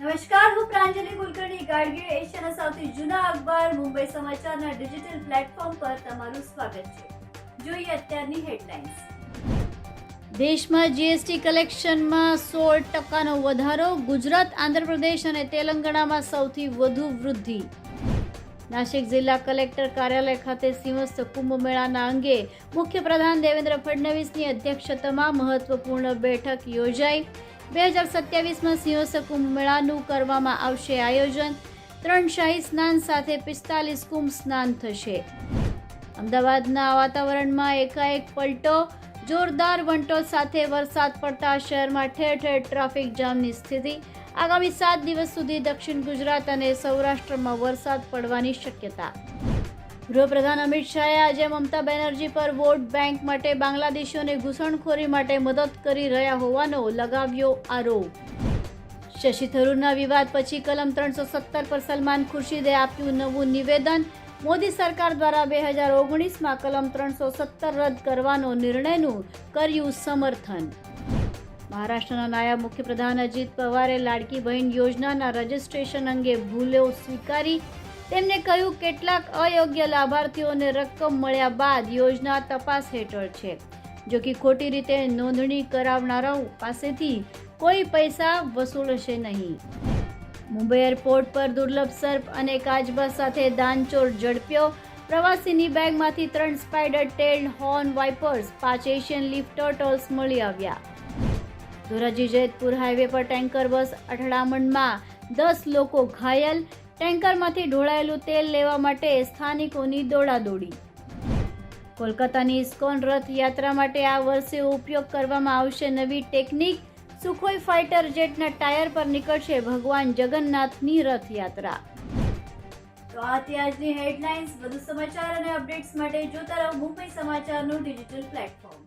નમસ્કાર, હું પ્રાંજલિ કુલકર્ણી ગાડગીર એશિયાના સૌથી જૂના અખબાર, મુંબઈ સમાચારના ડિજિટલ પ્લેટફોર્મ પર તમારું સ્વાગત છે. જોઈએ અત્યારની હેડલાઇન્સ. દેશમાં જીએસટી કલેક્શનમાં સોળ ટકાનો વધારો, ગુજરાત, આંધ્રપ્રદેશ અને તેલંગાણામાં સૌથી વધુ વૃદ્ધિ. નાસિક જિલ્લા કલેક્ટર કાર્યાલય ખાતે સિંહસ્થ કુંભ મેળાના અંગે મુખ્યપ્રધાન દેવેન્દ્ર ફડણવીસની અધ્યક્ષતામાં મહત્વપૂર્ણ બેઠક યોજાઈ. બે હજાર સત્યાવીસમાં સિંહોત્સવ કુંભ મેળાનું કરવામાં આવશે આયોજન. ત્રણ શાહી સ્નાન સાથે પિસ્તાલીસ કુંભ સ્નાન થશે. અમદાવાદના વાતાવરણમાં એકાએક પલટો, જોરદાર વંટોળ સાથે વરસાદ પડતા શહેરમાં ઠેર ઠેર ટ્રાફિક જામની સ્થિતિ. આગામી સાત દિવસ સુધી દક્ષિણ ગુજરાત અને સૌરાષ્ટ્રમાં વરસાદ પડવાની શક્યતા. ગૃહપ્રધાન અમિત શાહે આજે મમતા બેનર્જી પર વોટ બેંક માટે બાંગ્લાદેશીઓને ઘૂસણખોરી માટે મદદ કરી રહ્યા હોવાનો લગાવ્યો આરોપ. શશી થરૂરના વિવાદ પછી કલમ ત્રણસો સત્તર પર સલમાન ખુરશીદે આપ્યું નવું નિવેદન. મોદી સરકાર દ્વારા બે હજાર ઓગણીસમાં કલમ ત્રણસો સત્તર રદ કરવાનો નિર્ણયનું કર્યું સમર્થન. મહારાષ્ટ્રના નાયબ મુખ્યપ્રધાન અજીત પવારે લાડકી બહેન યોજનાના રજીસ્ટ્રેશન અંગે ભૂલો સ્વીકારી. તેમને કહ્યું, કેટલાક અયોગ્ય લાભાર્થીઓને રકમ મળ્યા બાદ યોજના તપાસ હેઠળ છે. જો કે ખોટી રીતે નોંધણી કરાવનારાઓ પાસેથી કોઈ પૈસા વસૂલશે નહીં. મુંબઈ એરપોર્ટ પર દુર્લભ સર્પ અને કાચબા સાથે દાનચોર ઝડપ્યો. પ્રવાસીની બેગમાંથી ત્રણ સ્પાઈડર ટેલ હોર્ન વાઇપર્સ, પાંચ એશિયન લીફ ટર્ટલ્સ મળી આવ્યા. ધોરાજી જેતપુર હાઈવે પર ટેન્કર બસ અથડામણમાં દસ લોકો ઘાયલ. ટેન્કરમાંથી ઢોળાયેલું તેલ લેવા માટે સ્થાનિકોની દોડાદોડી. કોલકાતાની ઇસ્કોન રથયાત્રા માટે આ વર્ષે ઉપયોગ કરવામાં આવશે નવી ટેકનિક. સુખોઈ ફાઇટર જેટના ટાયર પર નીકળશે ભગવાન જગન્નાથની રથયાત્રા. તો આ હતી આજની હેડલાઇન્સ. વધુ સમાચાર અને અપડેટ્સ માટે જોતા રહો મુંબઈ સમાચારનું ડિજિટલ પ્લેટફોર્મ.